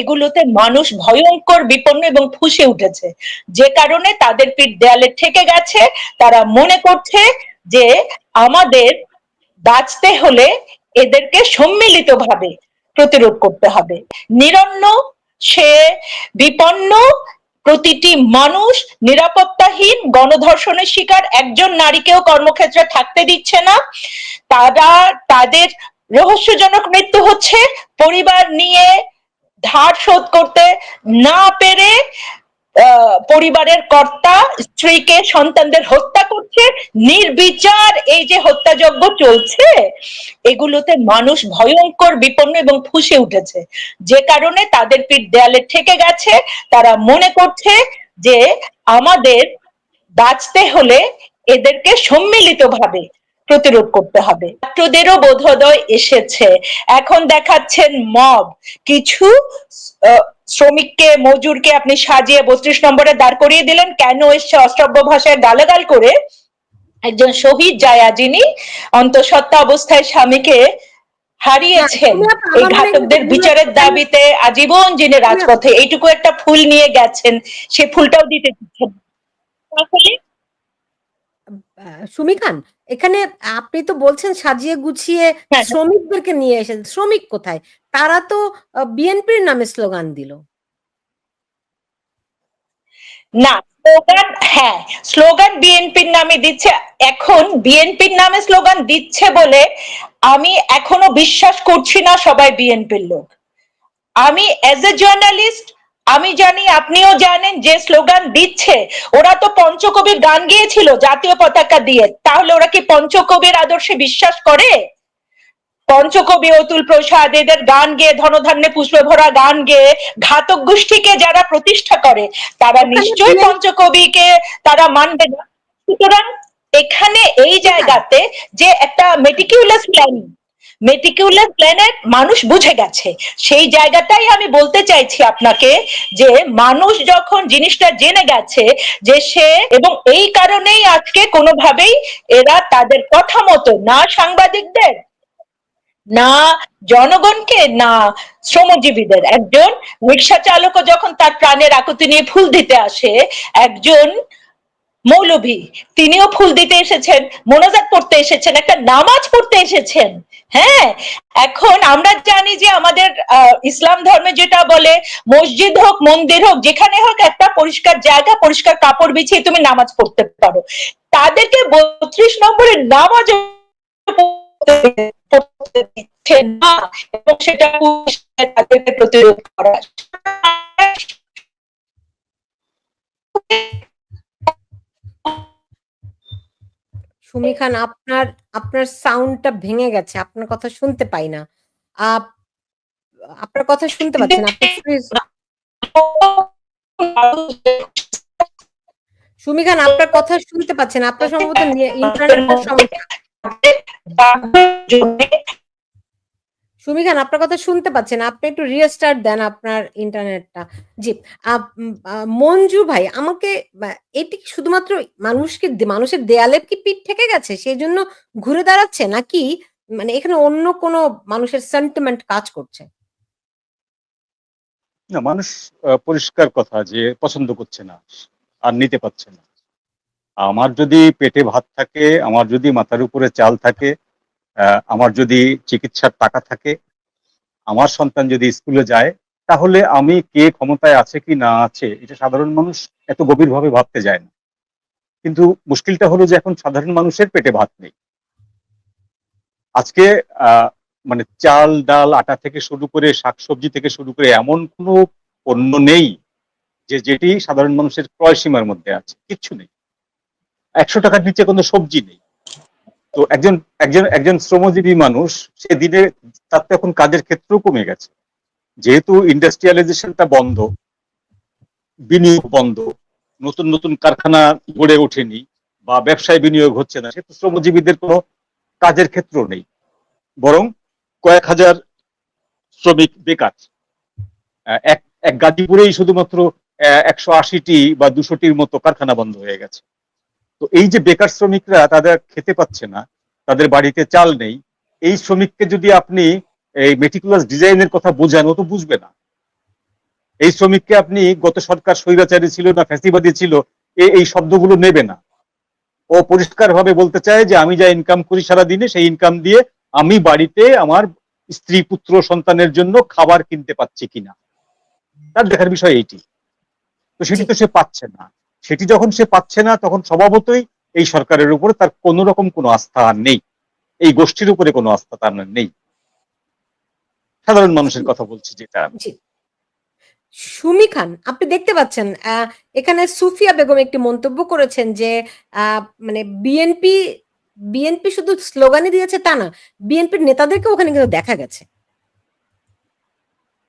এগুলোতে মানুষ ভয়ঙ্কর বিপন্ন এবং ফুঁসে উঠেছে। যে কারণে তাদের পিঠ দেয়ালে ঠেকে গেছে। তারা মনে করছে যে আমাদের বাঁচতে হলে এদেরকে সম্মিলিতভাবে প্রতিরোধ করতে হবে। নিরন্ন, সে বিপন্ন প্রতিটি মানুষ নিরাপত্তাহীন, গণধর্ষণের শিকার একজন নারীকেও কর্মক্ষেত্রে থাকতে দিচ্ছে না। তারা, তাদের রহস্যজনক মৃত্যু হচ্ছে। পরিবার নিয়ে ধার শোধ করতে না পেরে পরিবারের কর্তা স্ত্রীকে, সন্তানদের হত্যা করছে। নির্বিচার এই যে হত্যাযজ্ঞ চলছে, এগুলোতে মানুষ ভয়ঙ্কর বিপন্ন এবং ফুঁসে উঠেছে। যে কারণে তাদের পিঠ দেয়ালে ঠেকে গেছে। তারা মনে করছে যে আমাদের বাঁচতে হলে এদেরকে সম্মিলিতভাবে প্রতিরোধ করতে হবে ছাত্রদেরও বোধোদয় এসেছে এখন দেখাচ্ছেন মব কিছু শ্রমিককে মজুরকে আপনি সাজিয়ে বত্রিশ নম্বরে দাঁড় করিয়ে দিলেন কেন এসছে অশ্রব্য ভাষায় গালাগাল করে একজন শহীদ জায়া যিনি অন্তঃসত্ত্বা অবস্থায় স্বামীকে হারিয়েছেন এই মনে হয় ঘাতকদের বিচারের দাবিতে আজীবন যিনি রাজপথে এইটুকু একটা ফুল নিয়ে গেছেন সে ফুলটাও দিতে। তাহলে সুমি খান এখানে আপনি তো বলছেন সাজিয়ে গুছিয়ে হ্যাঁ। শ্রমিকদেরকে নিয়ে এসে শ্রমিক কোথায়? তারা তো বিএনপির নামে স্লোগান দিল। না স্লোগান হ্যাঁ স্লোগান বিএনপির নামে দিচ্ছে। এখন বিএনপির নামে স্লোগান দিচ্ছে বলে আমি এখনও বিশ্বাস করছি না সবাই বিএনপির লোক। আমি এজ এ জার্নালিস্ট আমি জানি আপনিও জানেন যে স্লোগান দিচ্ছে ওরা তো পঞ্চকবির গান গিয়েছিল জাতীয় পতাকা দিয়ে। তাহলে ওরা কি পঞ্চকবির আদর্শে বিশ্বাস করে? পঞ্চকবি অতুল প্রসাদ এদের গান গেয়ে ধনধান্যে পুষ্পে ভরা গান গেয়ে ঘাতক গোষ্ঠীকে যারা প্রতিষ্ঠা করে তারা নিশ্চয়ই পঞ্চকবিকে তারা মানবে না। সুতরাং এখানে এই জায়গাতে যে একটা মেটিকিউলাস প্ল্যানিং মেটিকিউলাস প্ল্যানেট মানুষ বুঝে গেছে। সেই জায়গাটাই আমি বলতে চাইছি আপনাকে যে মানুষ যখন জিনিসটা জেনে গেছে যে সে এবং এই কারণেই আজকে কোনোভাবেই এরা তাদের কথা মতো না সাংবাদিকদের, না জনগণকে, না শ্রমজীবীদের। একজন রিক্সা চালকও যখন তার প্রাণের আকুতি নিয়ে ফুল দিতে আসে, একজন মৌলভী, তিনিও ফুল দিতে এসেছেন, মোনাজাত পড়তে এসেছেন, একটা নামাজ পড়তে এসেছেন। হ্যাঁ এখন আমরা জানি যে আমাদের ইসলাম ধর্মে যেটা বলে, মসজিদ হোক, মন্দির হোক, যেখানে হোক একটা পরিষ্কার জায়গা, পরিষ্কার কাপড় বিছিয়ে তুমি নামাজ পড়তে পারো। তাদেরকে বত্রিশ নম্বরের নামাজ পড়তে দিচ্ছে না, এবং সেটা তাদেরকে প্রতিরোধ করা। সুমি খান, আপনার আপনার সাউন্ডটা ভেঙে গেছে, আপনার কথা শুনতে পাই না। আপ, আপনার কথা শুনতে পাচ্ছেন সুমি খান, আপনার কথা শুনতে পাচ্ছেন আপনার সম্ভবত ইন্টারনেট সমস্যা। সুমি খান, আপনার কথা শুনতে পাচ্ছেন আপনি একটু রিস্টার্ট দেন আপনার ইন্টারনেটটা জি মঞ্জু ভাই, আমাকে এটি শুধুমাত্র মানুষকে মানুষের দেয়ালে কি পিঠ থেকে গেছে? সেই জন্য ঘুরে দাঁড়াচ্ছে নাকি মানে এখানে অন্য কোনো মানুষের সেন্টিমেন্ট কাজ করছে? না, মানুষ পরিষ্কার কথা যে পছন্দ করছে না, আর নিতে পারছে না। আমার যদি পেটে ভাত থাকে, আমার যদি মাথার উপরে চাল থাকে আমার যদি চিকিৎসার টাকা থাকে, আমার সন্তান যদি স্কুলে যায়, তাহলে আমি কে ক্ষমতায় আছে কি না আছে, এটা সাধারণ মানুষ এত গভীরভাবে ভাবতে যায় না। কিন্তু মুশকিলটা হলো যে এখন সাধারণ মানুষের পেটে ভাত নেই। আজকে মানে চাল, ডাল, আটা থেকে শুরু করে শাকসবজি থেকে শুরু করে এমন কোনো পণ্য নেই যে যেটি সাধারণ মানুষের ক্রয় সীমার মধ্যে আছে, কিচ্ছু নেই। একশো টাকার নিচে কোনো সবজি নেই। তো একজন একজন একজন শ্রমজীবী মানুষ, সে দিনে তার তো এখন কাজের ক্ষেত্রেও কমে গেছে। যেহেতু ইন্ডাস্ট্রিয়ালাইজেশনটা বন্ধ, বিনিয়োগ বন্ধ, নতুন নতুন কারখানা গড়ে ওঠেনি বা ব্যবসায় বিনিয়োগ হচ্ছে না, সেহেতু শ্রমজীবীদের কোনো কাজের ক্ষেত্র নেই। বরং কয়েক হাজার শ্রমিক বেকার। এক এক গাজীপুরেই শুধুমাত্র একশো আশিটি বা দুশোটির মতো কারখানা বন্ধ হয়ে গেছে। তো এই যে বেকার শ্রমিকরা তাদের খেতে পাচ্ছে না তাদের বাড়িতে চাল নেই এই শ্রমিককে যদি আপনি এই মেটিকুলাস ডিজাইনের কথা বোঝান ও তো বুঝবে না। এই শ্রমিককে আপনি গত সরকার স্বৈরাচারী ছিল না ফ্যাসিবাদী ছিল এই এই শব্দগুলো নেবে না। ও পরিষ্কার ভাবে বলতে চায় যে আমি যা ইনকাম করি সারা দিনে সেই ইনকাম দিয়ে আমি বাড়িতে আমার স্ত্রী পুত্র সন্তানের জন্য খাবার কিনতে পাচ্ছি কিনা? তার দেখার বিষয় এইটি। তো সেটি তো সে পাচ্ছে না। সেটি যখন সে পাচ্ছে না, তখন স্বভাবতই এই সরকারের উপরে তার কোনো রকম কোনো আস্থা আর নেই। এই গোষ্ঠীর উপরে কোনো আস্থা তার নেই। সাধারণ মানুষের কথা বলছি যেটা। সুমি খান, আপনি দেখতে পাচ্ছেন এখানে সুফিয়া বেগম একটি মন্তব্য করেছেন যে মানে বিএনপি বিএনপি শুধু স্লোগানই দিয়েছে তা না, বিএনপির নেতাদেরকে ওখানে কিন্তু দেখা গেছে।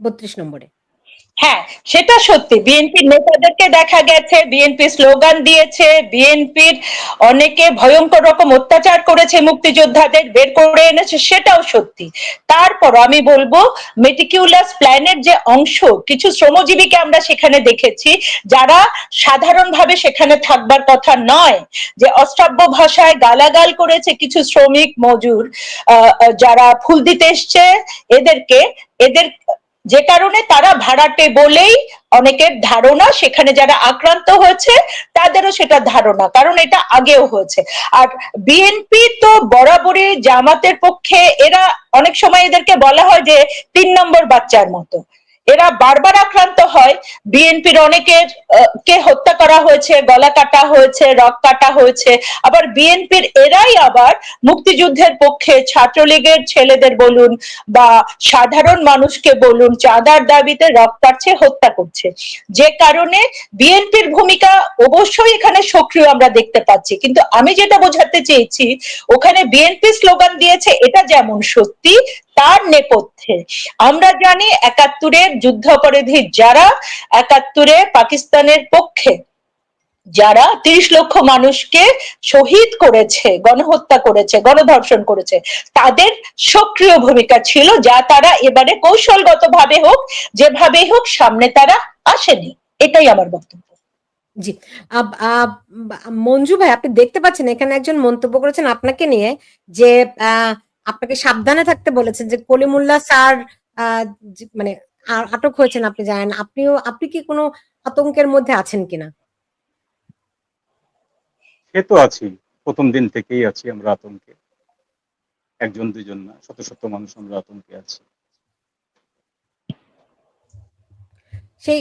বত্রিশ নম্বরে। হ্যাঁ সেটা সত্যি। বিএনপির নেতাদেরকে দেখা গেছে বিএনপি স্লোগান দিয়েছে বিএনপির অনেকে ভয়ঙ্কর রকম অত্যাচার করেছে মুক্তিযোদ্ধাদের, বের করে এনেছে, সেটাও সত্যি। তারপর আমি বলব মেটিকিউলাস প্ল্যানের যে অংশ, কিছু শ্রমজীবীকে আমরা সেখানে দেখেছি, যারা সাধারণভাবে সেখানে থাকবার কথা নয়, যে অশ্রাব্য ভাষায় গালাগাল করেছে কিছু শ্রমিক মজুর যারা ফুল দিতে এসছে, এদেরকে, এদের যে কারণে তারা ভাড়াটে বলেই অনেকের ধারণা, সেখানে যারা আক্রান্ত হয়েছে, তাদেরও সেটা ধারণা, কারণ এটা আগেও হয়েছে। আর বিএনপি তো বরাবরই জামাতের পক্ষে, এরা অনেক সময় এদেরকে বলা হয় যে তিন নম্বর বাচ্চার মতো। এরা বারবার আক্রান্ত হয়। বিএনপির অনেকের কে হত্যা করা হয়েছে, গলা কাটা হয়েছে, রক কাটা হয়েছে। আবার বিএনপির এরাই আবার মুক্তিযুদ্ধের পক্ষে ছাত্রলীগের ছেলেদের বলুন বা সাধারণ মানুষকে বলুন, চাঁদার দাবিতে রক কাটছে, হত্যা করছে। যে কারণে বিএনপির ভূমিকা অবশ্যই এখানে সক্রিয় আমরা দেখতে পাচ্ছি। কিন্তু আমি যেটা বোঝাতে চেয়েছি, ওখানে বিএনপি স্লোগান দিয়েছে, এটা যেমন সত্যি তার নেপথ্যে। আমরা জানি একাত্তরের যুদ্ধাপরাধী যারা একাত্তরে পাকিস্তানের পক্ষে যারা তিরিশ লক্ষ মানুষকে শহীদ করেছে গণহত্যা করেছে গণধর্ষণ করেছে তাদের সক্রিয় ভূমিকা ছিল যা তারা এবারে কৌশলগত ভাবে হোক যেভাবে হোক সামনে তারা আসেনি। এটাই আমার বক্তব্য। জি। মঞ্জু ভাই আপনি দেখতে পাচ্ছেন এখানে একজন মন্তব্য করেছেন আপনাকে নিয়ে যে আহ, আপনাকে সাবধানে থাকতে বলেছেন যে কলিমুল্লাহ স্যার মানে আটক হয়েছেন, আপনি জানেন। আপনিও, আপনি কি কোনো আতঙ্কের মধ্যে আছেন কিনা? সে তো আছি। প্রথম দিন থেকেই আছি আমরা আতঙ্কে। একজন, দুজন না, শত শত মানুষ আমরা আতঙ্কে আছি। সেই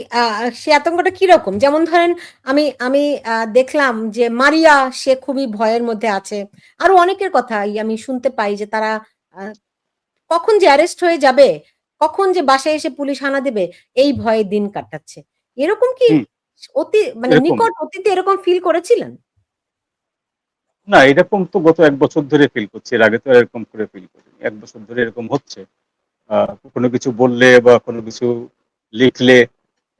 সেই আতঙ্কটা কীরকম? যেমন ধরেন আমি আমি দেখলাম যে মারিয়া সে খুবই ভয়ের মধ্যে আছে। আরও অনেকের কথাই আমি শুনতে পাই যে তারা কখন যে অ্যারেস্ট হয়ে যাবে কখন যে বাসায় এসে পুলিশ হানা দেবে এই ভয়ে দিন কাটাচ্ছে। এরকম কি। অতি মানে নিকট অতীতে এরকম ফিল করেছিলেন? না এরকম তো গত এক বছর ধরে ফিল করছি। এর আগে তো এরকম করে ফিল করি এক বছর ধরে এরকম হচ্ছে। আহ, কোনো কিছু বললে বা কোনো কিছু লিখলে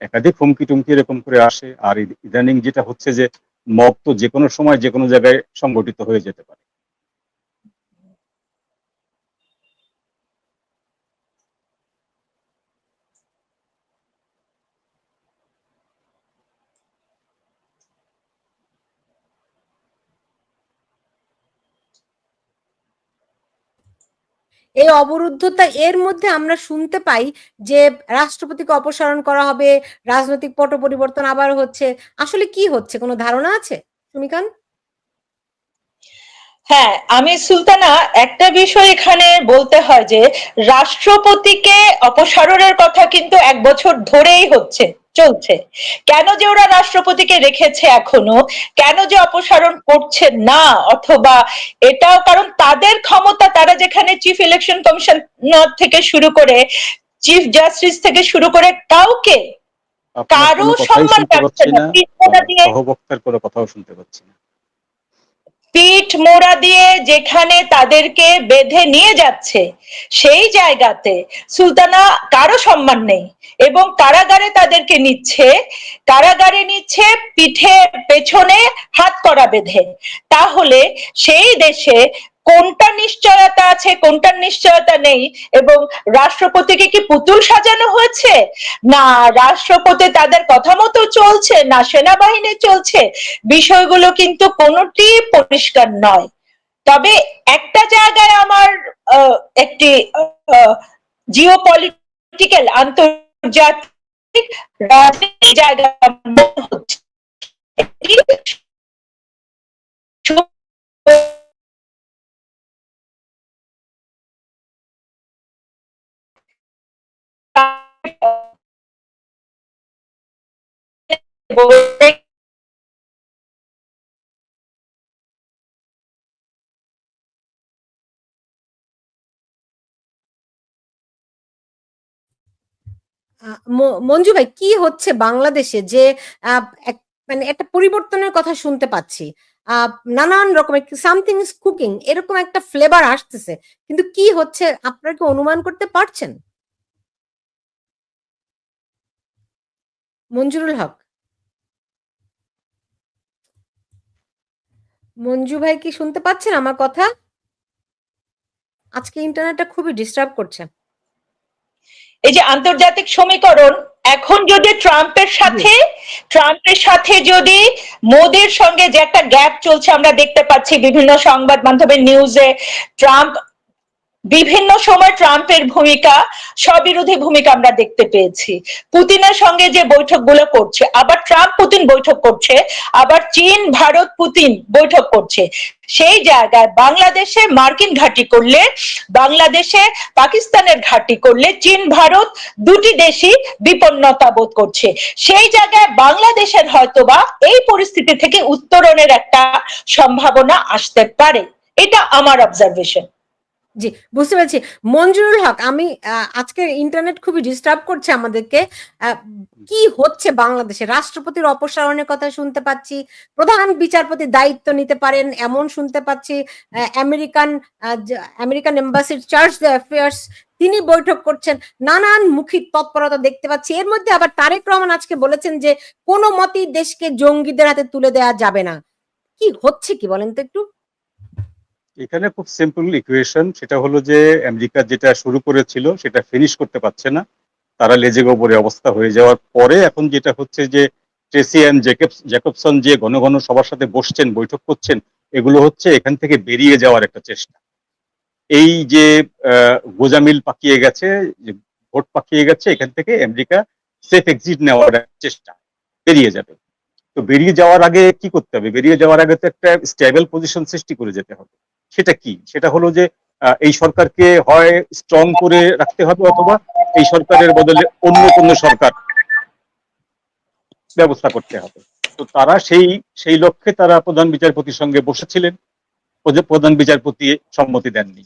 একাধিক হুমকি টুমকি এরকম করে আসে, আর ইদানিং যেটা হচ্ছে যে, মব তো যে কোনো সময় যে কোনো জায়গায় সংগঠিত হয়ে যেতে পারে। এই অবরুদ্ধতা এর মধ্যে আমরা শুনতে পাই যে রাষ্ট্রপতিকে অপসারণ করা হবে, রাজনৈতিক পট পরিবর্তন আবার হচ্ছে। আসলে কি হচ্ছে? কোনো ধারণা আছে? সুমিকান? হ্যাঁ আমি সুলতানা, একটা বিষয় এখানে বলতে হয় যে, রাষ্ট্রপতিকে অপসারণের কথা কিন্তু এক বছর ধরেই হচ্ছে। চলছে। কেন যে ওরা রাষ্ট্রপতিকে রেখেছে এখনও কেন যে অপসারণ করছে না অথবা এটাও কারণ তাদের ক্ষমতা তারা যেখানে চিফ ইলেকশন কমিশন থেকে শুরু করে চিফ জাস্টিস থেকে শুরু করে কাউকে কারও সম্মান পাচ্ছে না। কোনো কথাও শুনতে পাচ্ছি না। পিঠ মোড়া দিয়ে যেখানে তাদেরকে বেঁধে নিয়ে যাচ্ছে, সেই জায়গাতে সুলতানা কারও সম্মান নেই এবং কারাগারে তাদেরকে নিচ্ছে, কারাগারে নিচ্ছে পিঠে পেছনে হাত করা বেঁধে। তাহলে সেই দেশে কোনটা নিশ্চয়তা আছে কোনটার নিশ্চয়তা নেই? এবং রাষ্ট্রপতিকে কি পুতুল সাজানো হয়েছে? না, রাষ্ট্রপতি তাদের কথা মতো চলছে, না সেনাবাহিনী চলছে। বিষয়গুলো কিন্তু কোনোটি পরিষ্কার নয়। তবে একটা জায়গায় আমার একটি জিও পলিটিক্যাল আন্তর্জাতিক জায়গা হচ্ছে। মঞ্জু ভাই, কি হচ্ছে বাংলাদেশে যে মানে একটা পরিবর্তনের কথা শুনতে পাচ্ছি। নানান রকমের সামথিং ইজ কুকিং এরকম একটা ফ্লেভার আসতেছে। কিন্তু কি হচ্ছে, আপনারা কি অনুমান করতে পারছেন? মঞ্জুরুল হক। মঞ্জু ভাই কি শুনতে পাচ্ছেন আমার কথা? আজকে ইন্টারনেটটা খুবই ডিস্টার্ব করছে। এই যে আন্তর্জাতিক সমীকরণ এখন যদি ট্রাম্পের সাথে ট্রাম্পের সাথে যদি মোদের সঙ্গে যে একটা গ্যাপ চলছে আমরা দেখতে পাচ্ছি বিভিন্ন সংবাদ মাধ্যমের নিউজে ট্রাম্প বিভিন্ন সময় ট্রাম্পের ভূমিকা, স্ববিরোধী ভূমিকা আমরা দেখতে পেয়েছি। পুতিনের সঙ্গে যে বৈঠকগুলো করছে, আবার ট্রাম্প পুতিন বৈঠক করছে, আবার চীন, ভারত পুতিন বৈঠক করছে। সেই জায়গায় বাংলাদেশে মার্কিন ঘাঁটি করলে, বাংলাদেশে পাকিস্তানের ঘাঁটি করলে চীন, ভারত দুটি দেশই বিপন্নতা বোধ করছে। সেই জায়গায় বাংলাদেশের হয়তোবা এই পরিস্থিতি থেকে উত্তরণের একটা সম্ভাবনা আসতে পারে। এটা আমার অবজারভেশন জি, বুঝতে পেরেছি। মঞ্জুরুল হক, আমি আজকে ইন্টারনেট খুবই ডিস্টার্ব করছে আমাদেরকে। কি হচ্ছে বাংলাদেশে? রাষ্ট্রপতির অপসারণের কথা শুনতে পাচ্ছি, প্রধান বিচারপতি দায়িত্ব নিতে পারেন এমন শুনতে পাচ্ছি আমেরিকান আমেরিকান এম্বাসির চার্জ দ্য অ্যাফেয়ার্স তিনি বৈঠক করছেন, নানান মুখী তৎপরতা দেখতে পাচ্ছি। এর মধ্যে আবার তারেক রহমান আজকে বলেছেন যে, কোনো মতেই দেশকে জঙ্গিদের হাতে তুলে দেওয়া যাবে না। কি হচ্ছে কি বলেন তো একটু? এখানে খুব সিম্পল ইকুয়েশন সেটা হলো যে আমেরিকা যেটা শুরু করেছিল সেটা ফিনিশ করতে পারছে না। তারা লেজে গোবরে অবস্থা হয়ে যাওয়ার পরে এখন যেটা হচ্ছে যে ট্রেসি অ্যান্ড জেকবস জেকবসন যে ঘন ঘন সবার সাথে বসছেন, বৈঠক করছেন, এগুলো হচ্ছে এখান থেকে বেরিয়ে যাওয়ার একটা চেষ্টা। এই যে গোজামিল পাকিয়ে গেছে ভোট পাকিয়ে গেছে, এখান থেকে আমেরিকা সেফ এক্সিট নেওয়ার চেষ্টা, বেরিয়ে যাবে। তো বেরিয়ে যাওয়ার আগে কি করতে হবে? বেরিয়ে যাওয়ার আগে তো একটা স্টেবল পজিশন সৃষ্টি করে যেতে হবে। সেটা কি? সেটা হলো যে এই সরকারকে হয় স্ট্রং করে রাখতে হবে অথবা এই সরকারের বদলে অন্য কোনো সরকার ব্যবস্থা করতে হবে। তো তারা সেই সেই লক্ষ্যে তারা প্রধান বিচারপতির সঙ্গে বসেছিলেন। প্রধান বিচারপতি সম্মতি দেননি।